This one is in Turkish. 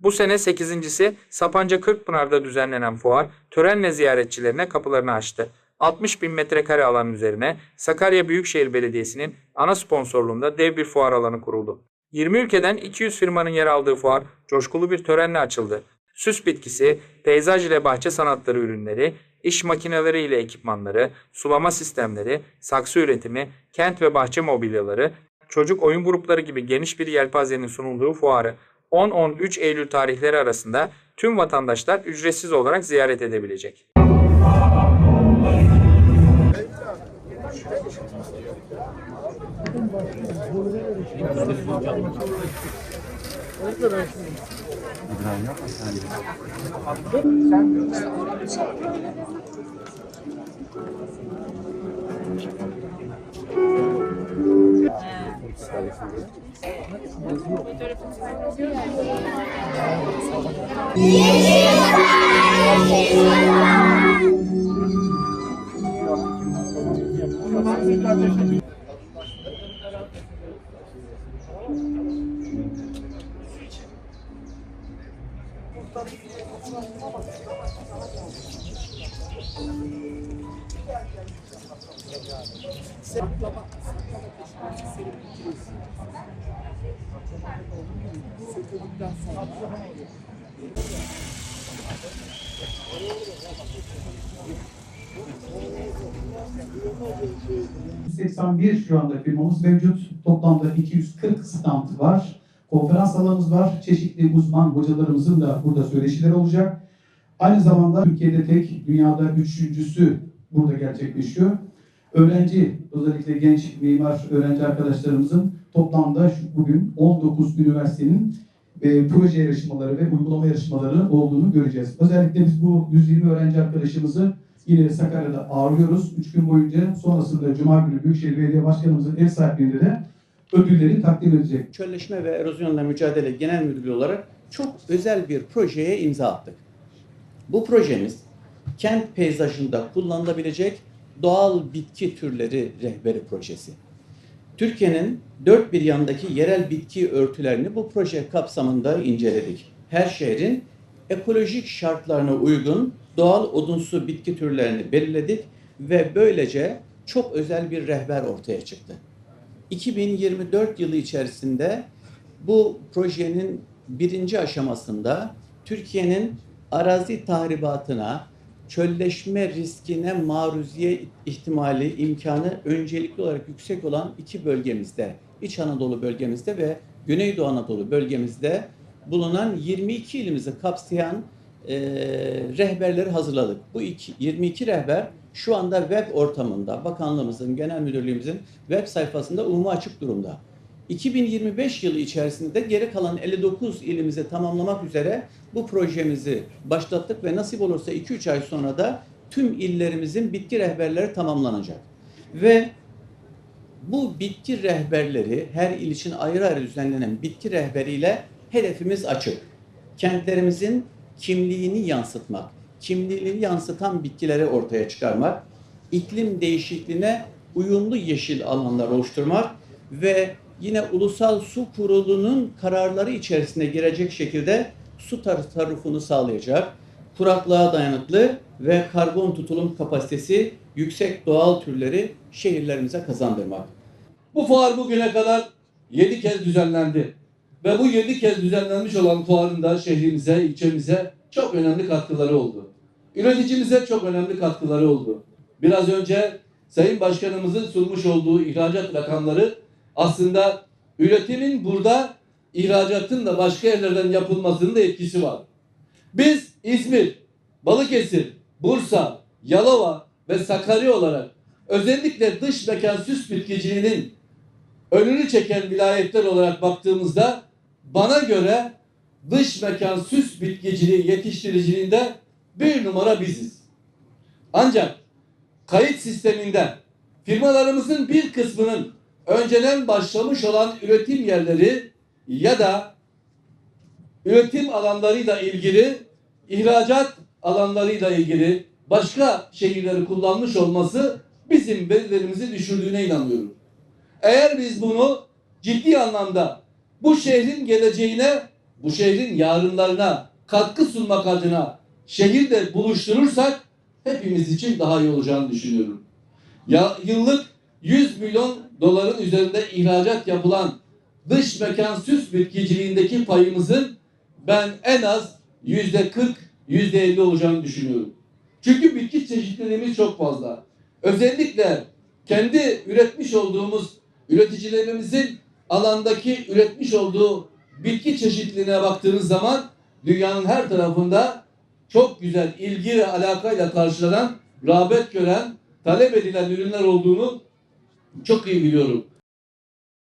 Bu sene 8.si Sapanca Kırkpınar'da düzenlenen fuar törenle ziyaretçilerine kapılarını açtı. 60 bin metrekare alan üzerine Sakarya Büyükşehir Belediyesi'nin ana sponsorluğunda dev bir fuar alanı kuruldu. 20 ülkeden 200 firmanın yer aldığı fuar coşkulu bir törenle açıldı. Süs bitkisi, peyzaj ile bahçe sanatları ürünleri, iş makineleri ile ekipmanları, sulama sistemleri, saksı üretimi, kent ve bahçe mobilyaları, çocuk oyun grupları gibi geniş bir yelpazenin sunulduğu fuarı 10-13 Eylül tarihleri arasında tüm vatandaşlar ücretsiz olarak ziyaret edebilecek. Yeşil ...81 şu anda firmamız mevcut. Toplamda 240 stand var. Konferans alanımız var. Çeşitli uzman hocalarımızın da burada söyleşileri olacak. Aynı zamanda Türkiye'de tek, dünyada üçüncüsü burada gerçekleşiyor. Öğrenci, özellikle genç mimar öğrenci arkadaşlarımızın toplamda bugün 19 üniversitenin e, proje yarışmaları ve uygulama yarışmaları olduğunu göreceğiz. Özellikle biz bu 120 öğrenci arkadaşımızı yine Sakarya'da ağırlıyoruz. 3 gün boyunca sonrasında Cuma günü Büyükşehir Belediye Başkanımızın ev sahipliğinde de ödülleri takdim edecek. Çölleşme ve Erozyonla Mücadele Genel Müdürlüğü olarak çok özel bir projeye imza attık. Bu projemiz kent peyzajında kullanılabilecek doğal bitki türleri rehberi projesi. Türkiye'nin dört bir yanındaki yerel bitki örtülerini bu proje kapsamında inceledik. Her şehrin ekolojik şartlarına uygun doğal odunsu bitki türlerini belirledik ve böylece çok özel bir rehber ortaya çıktı. 2024 yılı içerisinde bu projenin birinci aşamasında Türkiye'nin arazi tahribatına, çölleşme riskine maruziyet ihtimali, imkanı öncelikli olarak yüksek olan iki bölgemizde, İç Anadolu bölgemizde ve Güneydoğu Anadolu bölgemizde bulunan 22 ilimizi kapsayan e, rehberleri hazırladık. Bu iki, 22 rehber şu anda web ortamında, bakanlığımızın, genel müdürlüğümüzün web sayfasında umuma açık durumda. 2025 yılı içerisinde geri kalan 59 ilimizi tamamlamak üzere bu projemizi başlattık ve nasip olursa 2-3 ay sonra da tüm illerimizin bitki rehberleri tamamlanacak. Ve bu bitki rehberleri her il için ayrı ayrı düzenlenen bitki rehberiyle hedefimiz açık. Kentlerimizin kimliğini yansıtmak, kimliğini yansıtan bitkileri ortaya çıkarmak, iklim değişikliğine uyumlu yeşil alanlar oluşturmak ve yine Ulusal Su Kurulu'nun kararları içerisine girecek şekilde su tasarrufunu sağlayacak, kuraklığa dayanıklı ve karbon tutulum kapasitesi yüksek doğal türleri şehirlerimize kazandırmak. Bu fuar bugüne kadar 7 kez düzenlendi. Ve bu 7 kez düzenlenmiş olan fuarın da şehrimize, ilçemize çok önemli katkıları oldu. Üreticimize çok önemli katkıları oldu. Biraz önce Sayın Başkanımızın sunmuş olduğu ihracat rakamları aslında üretimin burada ihracatın da başka yerlerden yapılmasının da etkisi var. Biz İzmir, Balıkesir, Bursa, Yalova ve Sakarya olarak özellikle dış mekan süs bitkiciliğinin önünü çeken vilayetler olarak baktığımızda bana göre dış mekan süs bitkiciliği yetiştiriciliğinde bir numara biziz. Ancak kayıt sisteminden firmalarımızın bir kısmının önceden başlamış olan üretim yerleri ya da üretim alanlarıyla ilgili ihracat alanlarıyla ilgili başka şehirleri kullanmış olması bizim verilerimizi düşürdüğüne inanıyorum. Eğer biz bunu ciddi anlamda bu şehrin geleceğine bu şehrin yarınlarına katkı sunmak adına şehirde buluşturursak hepimiz için daha iyi olacağını düşünüyorum. Ya yıllık 100 milyon doların üzerinde ihracat yapılan dış mekan süs bitkiciliğindeki payımızın ben en az yüzde 40, yüzde 50 olacağını düşünüyorum. Çünkü bitki çeşitliliğimiz çok fazla. Özellikle kendi üretmiş olduğumuz üreticilerimizin alandaki üretmiş olduğu bitki çeşitliliğine baktığınız zaman dünyanın her tarafında çok güzel ilgi ve alakayla karşılanan, rağbet gören, talep edilen ürünler olduğunu çok iyi biliyorum.